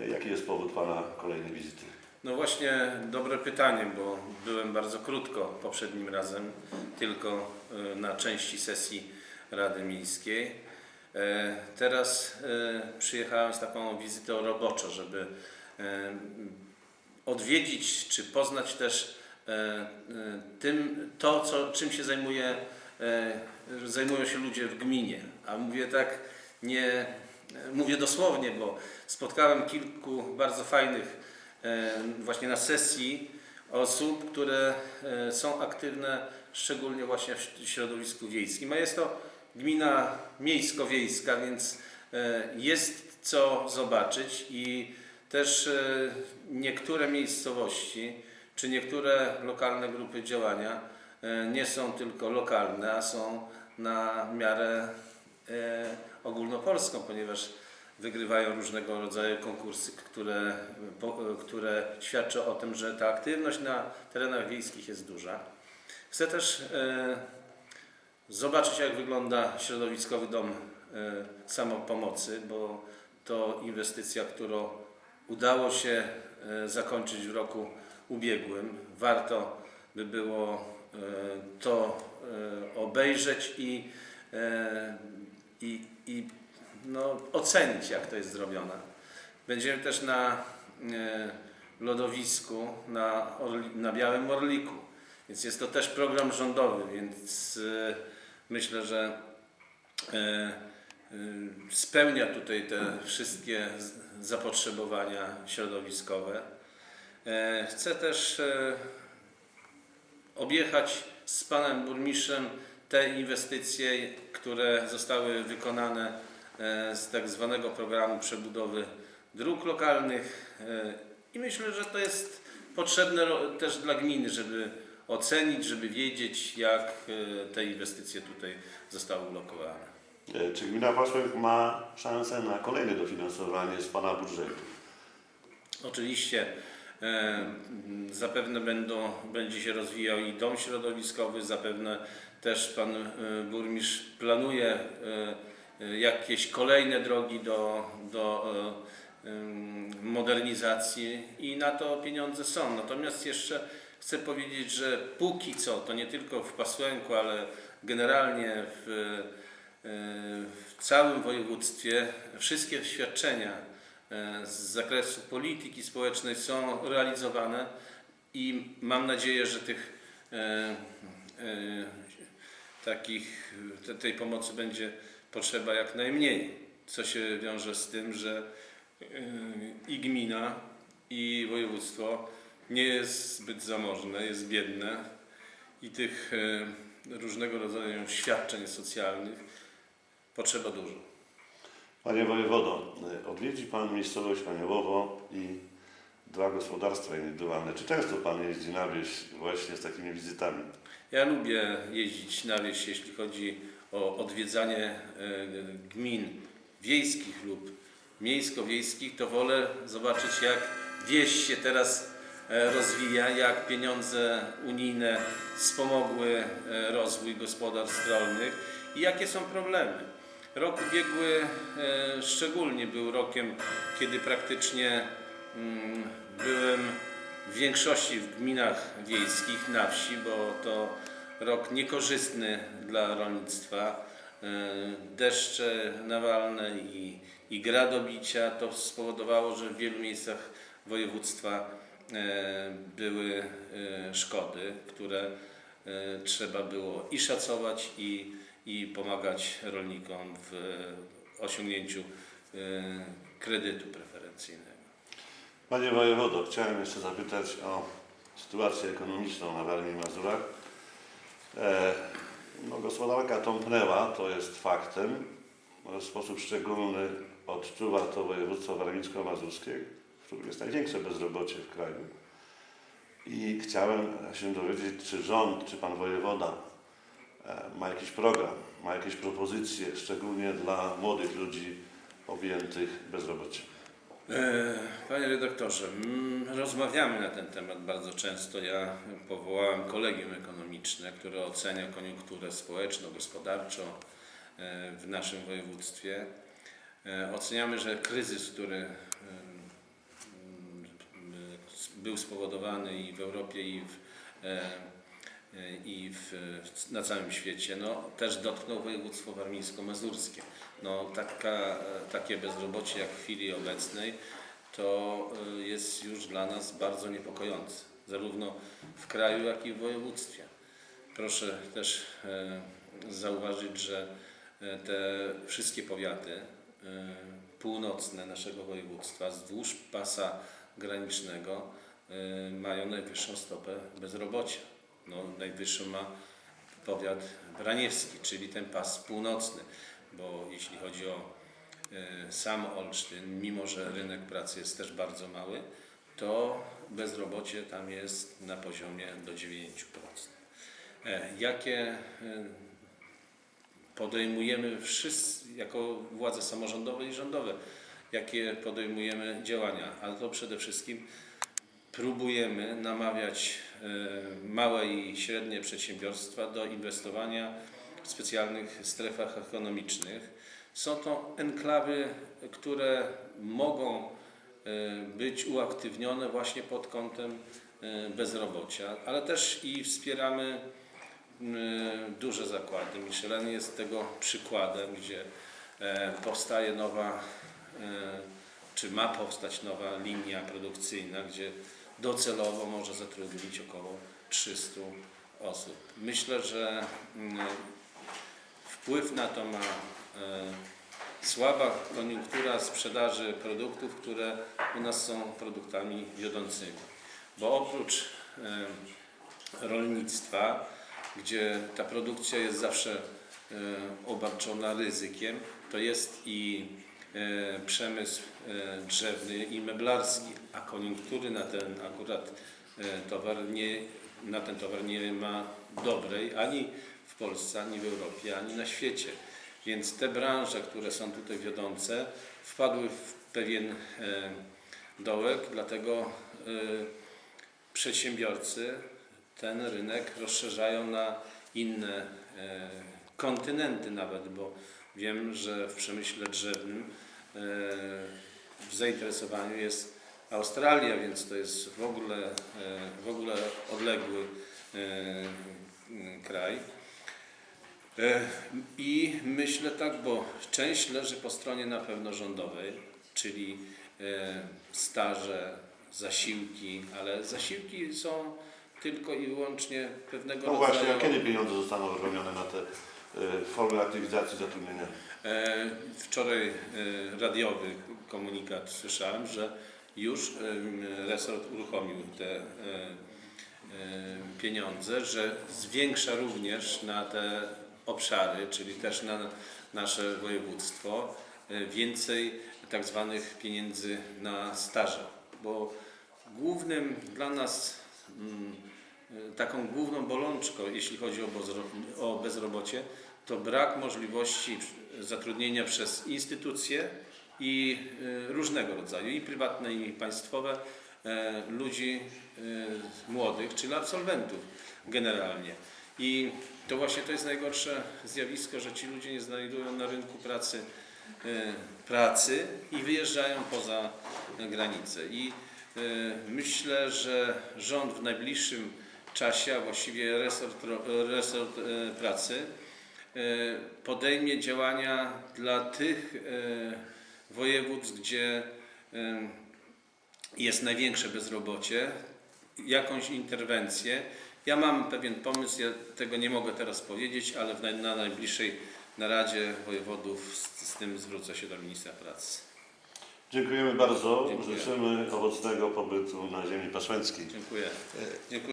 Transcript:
E, Jaki jest powód Pana kolejnej wizyty? No właśnie, dobre pytanie, bo byłem bardzo krótko poprzednim razem, tylko e, na części sesji Rady Miejskiej. E, Teraz przyjechałem z taką wizytą roboczo, żeby odwiedzić czy poznać też tym, to, co, czym się zajmuje, zajmują się ludzie w gminie. A mówię tak nie, mówię dosłownie, bo spotkałem kilku bardzo fajnych e, właśnie na sesji osób, które e, są aktywne szczególnie właśnie w środowisku wiejskim. A jest to gmina miejsko-wiejska, więc e, jest co zobaczyć i też e, niektóre miejscowości czy niektóre lokalne grupy działania e, nie są tylko lokalne, a są na miarę e, ogólnopolską, ponieważ wygrywają różnego rodzaju konkursy, które, które świadczą o tym, że ta aktywność na terenach wiejskich jest duża. Chcę też e, zobaczyć, jak wygląda środowiskowy dom e, samopomocy, bo to inwestycja, którą udało się e, zakończyć w roku ubiegłym. Warto by było to obejrzeć i, i, i no, ocenić, jak to jest zrobione. Będziemy też na e, lodowisku na, Orli, na Białym Orliku, więc jest to też program rządowy, więc e, myślę, że e, spełnia tutaj te wszystkie zapotrzebowania środowiskowe. Chcę też e, objechać z panem burmistrzem te inwestycje, które zostały wykonane e, z tak zwanego programu przebudowy dróg lokalnych e, i myślę, że to jest potrzebne też dla gminy, żeby ocenić, żeby wiedzieć, jak e, te inwestycje tutaj zostały ulokowane. Czy gmina Pasłek ma szansę na kolejne dofinansowanie z Pana budżetu? Oczywiście zapewne będą, będzie się rozwijał i dom środowiskowy, zapewne też pan e, burmistrz planuje e, e, jakieś kolejne drogi do, do e, modernizacji i na to pieniądze są. Natomiast jeszcze chcę powiedzieć, że póki co, to nie tylko w Pasłęku, ale generalnie w, e, w całym województwie wszystkie świadczenia e, z zakresu polityki społecznej są realizowane i mam nadzieję, że tych e, e, takich, te, tej pomocy będzie potrzeba jak najmniej, co się wiąże z tym, że e, i gmina, i województwo nie jest zbyt zamożne, jest biedne i tych e, różnego rodzaju świadczeń socjalnych potrzeba dużo. Panie wojewodo, e, odwiedzi Pan miejscowość Aniołowo i dwa gospodarstwa indywidualne. Czy często Pan jeździ na wieś właśnie z takimi wizytami? Ja lubię jeździć na wieś, jeśli chodzi o odwiedzanie e, gmin wiejskich lub miejsko-wiejskich, to wolę zobaczyć, jak wieś się teraz e, rozwija, jak pieniądze unijne wspomogły e, rozwój gospodarstw rolnych i jakie są problemy. Rok ubiegły e, szczególnie był rokiem, kiedy praktycznie mm, byłem w większości w gminach wiejskich, na wsi, bo to rok niekorzystny dla rolnictwa. E, Deszcze nawalne i, i gradobicia to spowodowało, że w wielu miejscach województwa e, były szkody, które trzeba było i szacować, i, i pomagać rolnikom w osiągnięciu e, kredytu preferencyjnego. Panie wojewodo, chciałem jeszcze zapytać o sytuację ekonomiczną na Warmii i Mazurach. E, no, gospodarka tąpnęła, to jest faktem. W sposób szczególny odczuwa to województwo warmińsko-mazurskie, w którym jest największe bezrobocie w kraju. I chciałem się dowiedzieć, czy rząd, czy pan wojewoda ma jakiś program, ma jakieś propozycje, szczególnie dla młodych ludzi objętych bezrobociem. E, Panie redaktorze, mm, rozmawiamy na ten temat bardzo często. Ja powołałem kolegium ekonomiczne, które ocenia koniunkturę społeczno-gospodarczą e, w naszym województwie. E, Oceniamy, że kryzys, który e, był spowodowany i w Europie, i, w, e, e, i w, na całym świecie, no, też dotknął województwo warmińsko-mazurskie. No, taka, takie bezrobocie jak w chwili obecnej to e, jest już dla nas bardzo niepokojące, zarówno w kraju, jak i w województwie. Proszę też e, zauważyć, że e, te wszystkie powiaty północne naszego województwa wzdłuż pasa granicznego mają najwyższą stopę bezrobocia. No, najwyższą ma powiat braniewski, czyli ten pas północny, bo jeśli chodzi o e, sam Olsztyn, mimo że rynek pracy jest też bardzo mały, to bezrobocie tam jest na poziomie do 9%. E, Jakie e, podejmujemy wszyscy, jako władze samorządowe i rządowe, jakie podejmujemy działania, ale to przede wszystkim próbujemy namawiać e, małe i średnie przedsiębiorstwa do inwestowania w specjalnych strefach ekonomicznych. Są to enklawy, które mogą e, być uaktywnione właśnie pod kątem e, bezrobocia, ale też i wspieramy duże zakłady. Michelin jest tego przykładem, gdzie powstaje nowa, czy ma powstać nowa linia produkcyjna, gdzie docelowo może zatrudnić około 300 osób. Myślę, że mm, wpływ na to ma e, słaba koniunktura sprzedaży produktów, które u nas są produktami wiodącymi. Bo oprócz e, rolnictwa, gdzie ta produkcja jest zawsze e, obarczona ryzykiem, to jest i przemysł e, drzewny i meblarski, a koniunktury na ten akurat e, towar nie, na ten towar nie ma dobrej ani w Polsce, ani w Europie, ani na świecie. Więc te branże, które są tutaj wiodące, wpadły w pewien e, dołek, dlatego e, przedsiębiorcy ten rynek rozszerzają na inne e, kontynenty nawet, bo wiem, że w przemyśle drzewnym e, w zainteresowaniu jest Australia, więc to jest w ogóle, e, w ogóle odległy e, kraj. I myślę tak, bo część leży po stronie na pewno rządowej, czyli staże, zasiłki, ale zasiłki są tylko i wyłącznie pewnego No rodzaju. właśnie, a kiedy pieniądze zostaną wypełnione na te e, formy aktywizacji zatrudnienia? E, Wczoraj e, radiowy komunikat słyszałem, że już resort uruchomił te e, e, pieniądze, że zwiększa również na te obszary, czyli też na nasze województwo, e, więcej tak zwanych pieniędzy na staże, bo głównym dla nas taką główną bolączką, jeśli chodzi o bezro- o bezrobocie, to brak możliwości zatrudnienia przez instytucje i e, różnego rodzaju, i prywatne, i państwowe, e, ludzi e, młodych, czyli absolwentów generalnie. I to właśnie to jest najgorsze zjawisko, że ci ludzie nie znajdują na rynku pracy pracy i wyjeżdżają poza granicę. I e, myślę, że rząd w najbliższym czasie, a właściwie resort, resort e, pracy, e, podejmie działania dla tych e, województw, gdzie e, jest największe bezrobocie, jakąś interwencję. Ja mam pewien pomysł, ja tego nie mogę teraz powiedzieć, ale w naj, na naradzie wojewodów z, z tym zwrócę się do ministra pracy. Dziękujemy bardzo. Dziękuję. Życzymy owocnego pobytu na ziemi paszłęckiej. Dziękuję. Dziękuję.